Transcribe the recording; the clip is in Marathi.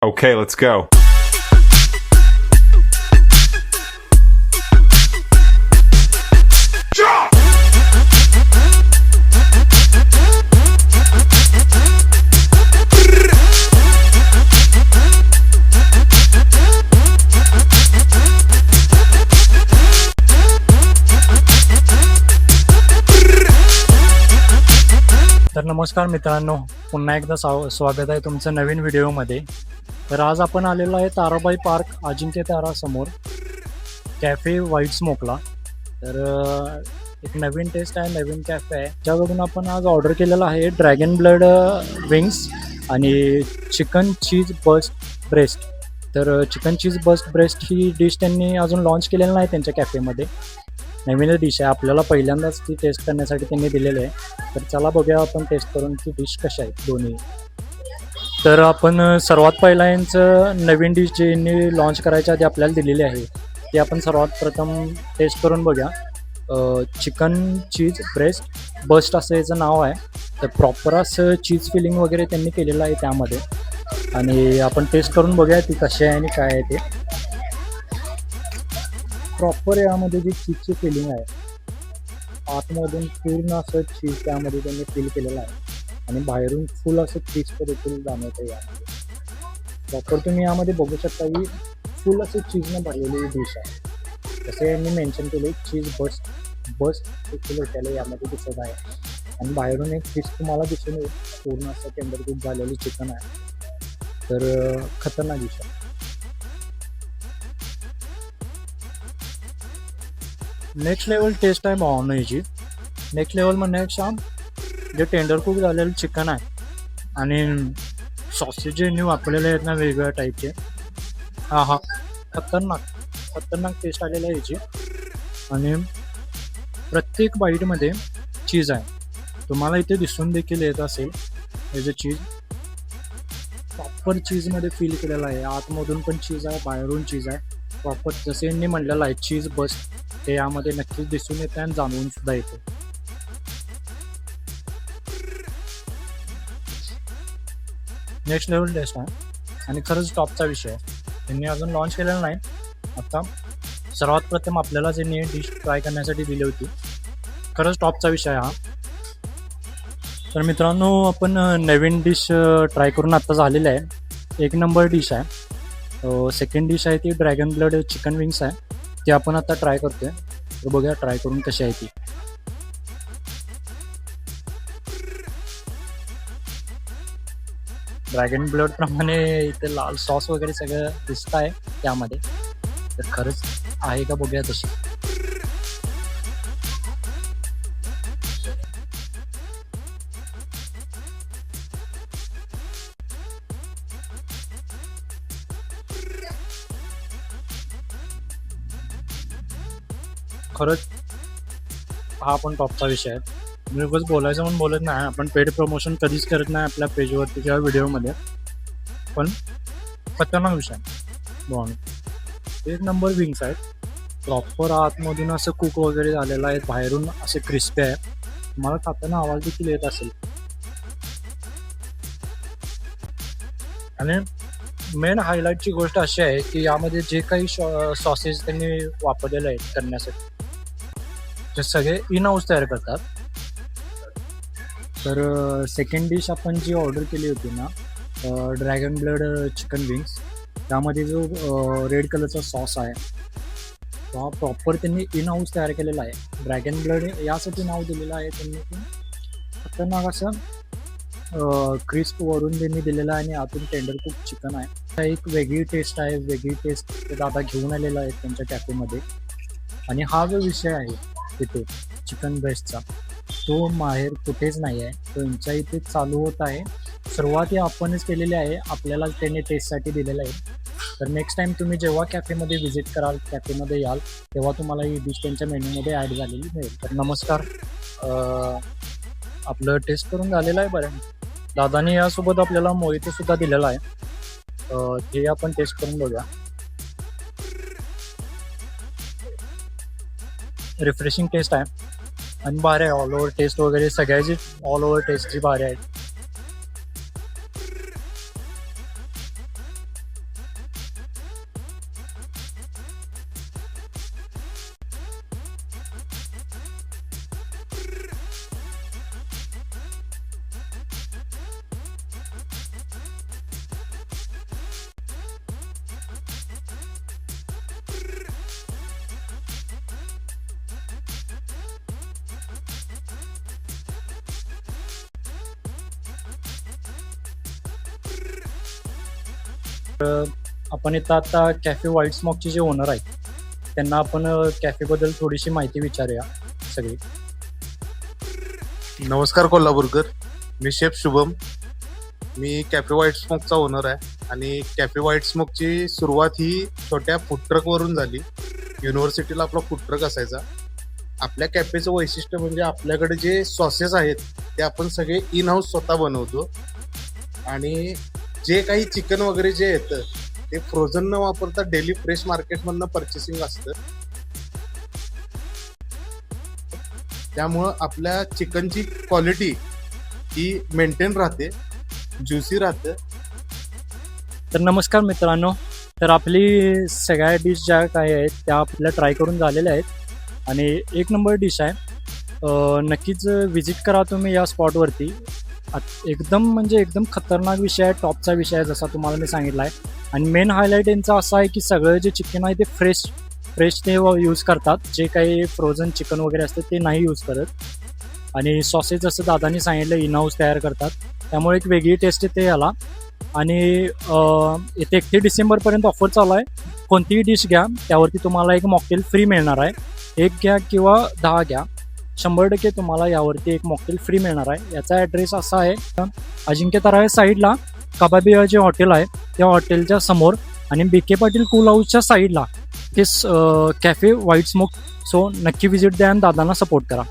Okay, let's go. नमस्कार मित्रांनो पुन्हा एकदा साव स्वागत आहे तुमचं नवीन व्हिडिओमध्ये. तर आज आपण आलेलो आहे ताराबाई पार्क अजिंक्य तारासमोर कॅफे व्हाईट स्मोकला. तर एक नवीन टेस्ट आहे नवीन कॅफे आहे. ज्याकडून आपण आज ऑर्डर केलेला आहे ड्रॅगन ब्लड विंग्स आणि चिकन चीज बस्ट ब्रेस्ट तर चिकन चीज बस्ट ब्रेस्ट ही डिश त्यांनी अजून लॉन्च केलेली नाही त्यांच्या कॅफेमध्ये. नवीनच डिश आहे. आपल्याला पहिल्यांदाच ती टेस्ट करण्यासाठी त्यांनी दिलेलं आहे. तर चला बघूया आपण टेस्ट करून ती डिश कशा आहेत दोन्ही. तर आपण सर्वात पहिला यांचं नवीन डिश जे यांनी लॉन्च करायच्या आधी आपल्याला दिलेली आहे ती आपण सर्वात प्रथम टेस्ट करून बघूया. चिकन चीज ब्रेस्ट बस्ट असं याचं नाव आहे. तर प्रॉपर असं चीज फिलिंग वगैरे त्यांनी केलेलं आहे त्यामध्ये. आणि आपण टेस्ट करून बघूया ती कशी आहे आणि काय आहे ते. प्रॉपर यामध्ये जी चीजची फिलिंग आहे आतमधून पूर्ण असं चीज त्यामध्ये त्यांनी फील केलेलं आहे. आणि बाहेरून फुल असं चीज देखील जाणवतं यामध्ये. प्रॉपर तुम्ही यामध्ये बघू शकता की फुल असं चीजनं भरलेली डिश आहे. तसं मी मेन्शन केले चीज बस बस देखील होत्याला यामध्ये दिसत आहे. आणि बाहेरून एक फिश तुम्हाला दिसून येईल पूर्ण असं टेंडर टेंडरकूक झालेली चिकन आहे. तर खतरनाक डिश आहे. नेक्स्ट लेवल टेस्ट आहे भावनेची नेक्स्ट लेवल म्हणण्यापेक्षा जे टेंडर कुक झालेलं चिकन आहे. आणि सॉसेज जे यांनी वापरलेले आहेत ना वेगवेगळ्या टाईपचे हा हा. खतरनाक खतरनाक टेस्ट आलेला आहे याची. आणि प्रत्येक बाईटमध्ये चीज आहे. तुम्हाला इथे दिसून देखील येत असेल याचं चीज प्रॉपर चीजमध्ये फील केलेलं आहे. आतमधून पण चीज आहे बाहेरून चीज आहे. प्रॉपर जसे यांनी म्हणलेलं आहे चीज बस ते यामध्ये नक्कीच दिसून येते आणि जाणवून सुद्धा येते नेक्स्ट लेवल टेस्ट आहे. आणि खरंच टॉपचा विषय आहे. त्यांनी अजून लॉन्च केलेला नाही. आता सर्वात प्रथम आपल्याला त्यांनी डिश ट्राय करण्यासाठी दिली होती खरंच टॉपचा विषय आहे हा. तर मित्रांनो आपण नवीन डिश ट्राय करून आता झालेलं आहे. एक नंबर डिश आहे. सेकंड डिश आहे ती ड्रॅगन ब्लड चिकन विंग्स आहे. ती आपण आता ट्राय करतोय. तर बघूया ट्राय करून कशी आहे ती. ड्रॅगन ब्लड प्रमाणे इथे लाल सॉस वगैरे सगळं दिसत आहे त्यामध्ये. तर खरंच आहे का बघूया तशी खरंच हा पण टॉपचा विषय आहे. मी उगाच बोलायचं म्हणून बोलत नाही. आपण पेड प्रमोशन कधीच करत नाही आपल्या पेजवरती किंवा व्हिडिओमध्ये पण खतरनाक विषय बॉन एक नंबर विंग्स आहेत. प्रॉपर आतमधून असं कुक वगैरे झालेलं आहे बाहेरून असे क्रिस्पी आहे तुम्हाला खाताना आवाज देखील येत असेल. आणि मेन हायलाईटची गोष्ट अशी आहे की यामध्ये जे काही सॉसेस त्यांनी वापरलेलं आहे करण्यासाठी. ते सगळे इन हाऊस तयार करतात. तर सेकंड डिश आपण जी ऑर्डर केली होती ना ड्रॅगन ब्लड चिकन विंग्स त्यामध्ये जो रेड कलरचा सॉस आहे तो हा प्रॉपर त्यांनी इन हाऊस तयार केलेला आहे. ड्रॅगन ब्लड यासाठी नाव दिलेलं आहे त्यांनी की खतरनाक असं क्रिस्प वरून त्यांनी दिलेलं आहे आणि आतून टेंडर कुक चिकन आहे. एक वेगळी टेस्ट आहे वेगळी टेस्ट ते दादा घेऊन आलेला आहे त्यांच्या कॅफेमध्ये आणि हा जो विषय आहे तिथे चिकन बेस्टचा तो माहेर कुठेच नाही आहे. तो यांच्या इथे चालू होत आहे. सुरुवाती आपणच केलेली आहे. आपल्याला त्यांनी टेस्टसाठी दिलेलं आहे. तर नेक्स्ट टाइम तुम्ही जेव्हा कॅफेमध्ये व्हिजिट कराल कॅफेमध्ये याल तेव्हा तुम्हाला ही डिश त्यांच्या मेन्यूमध्ये ॲड झालेली मिळेल. तर नमस्कार. आपलं टेस्ट करून झालेलं आहे बरं. दादानी यासोबत आपल्याला मोहित सुद्धा दिलेला आहे. अं, ते आपण टेस्ट करून बघूया. रिफ्रेशिंग टेस्ट आहे. आणि भारी आहे ऑल ओव्हर टेस्ट वगैरे सगळ्याची ऑल ओव्हर टेस्ट जी भारी आहेत आपण इथं आता कॅफे व्हाईट स्मोकचे जे ओनर आहेत त्यांना आपण कॅफेबद्दल थोडीशी माहिती विचारूया सगळी. नमस्कार कोल्हापूरकर. मी शेफ शुभम. मी कॅफे व्हाईट स्मोकचा ओनर आहे आणि कॅफे व्हाईट स्मोकची सुरुवात ही छोट्या फूड ट्रकवरून झाली. युनिव्हर्सिटीला आपला फूड ट्रक असायचा. आपल्या कॅफेचं वैशिष्ट्य म्हणजे आपल्याकडे जे सॉसेस आहेत ते आपण सगळे इन हाऊस स्वतः बनवतो. आणि जे काही चिकन वगैरे जे येतं ते फ्रोझन न वापरता डेली फ्रेश मार्केटमधनं परचेसिंग असतं. त्यामुळं आपल्या चिकनची क्वालिटी ही मेंटेन राहते ज्युसी राहते. तर नमस्कार मित्रांनो तर आपली सगळ्या डिश ज्या काही आहेत त्या आपल्याला ट्राय करून झालेल्या आहेत. आणि एक नंबर डिश आहे नक्कीच व्हिजिट करा तुम्ही या स्पॉटवरती एकदम म्हणजे एकदम खतरनाक विषय आहे टॉपचा विषय आहे जसा तुम्हाला मी सांगितला आहे. आणि मेन हायलाईट यांचा असा आहे की सगळं जे चिकन आहे ते फ्रेश फ्रेश ते यूज करतात. जे काही फ्रोझन चिकन वगैरे असते ते नाही यूज करत. आणि सॉसेस जसं दादानी सांगितलं इन हाऊस तयार करतात. त्यामुळे एक वेगळी टेस्ट येते याला. आणि येथे येते एकतीस डिसेंबरपर्यंत ऑफर चालू आहे. कोणतीही डिश घ्या त्यावरती तुम्हाला एक मॉकटेल फ्री मिळणार आहे. एक घ्या किंवा दहा घ्या. शंभर टक्के तुम्हाला यावरती एक मॉकटेल फ्री मिळणार आहे. याचा ॲड्रेस असा आहे अजिंक्य तराळे साईडला कबाबी जे हॉटेल आहे. त्या हॉटेलच्या समोर आणि बी के पाटील कूल हाऊसच्या साईडला ते कॅफे व्हाईट स्मोक सो नक्की व्हिजिट द्या आणि दादांना सपोर्ट करा.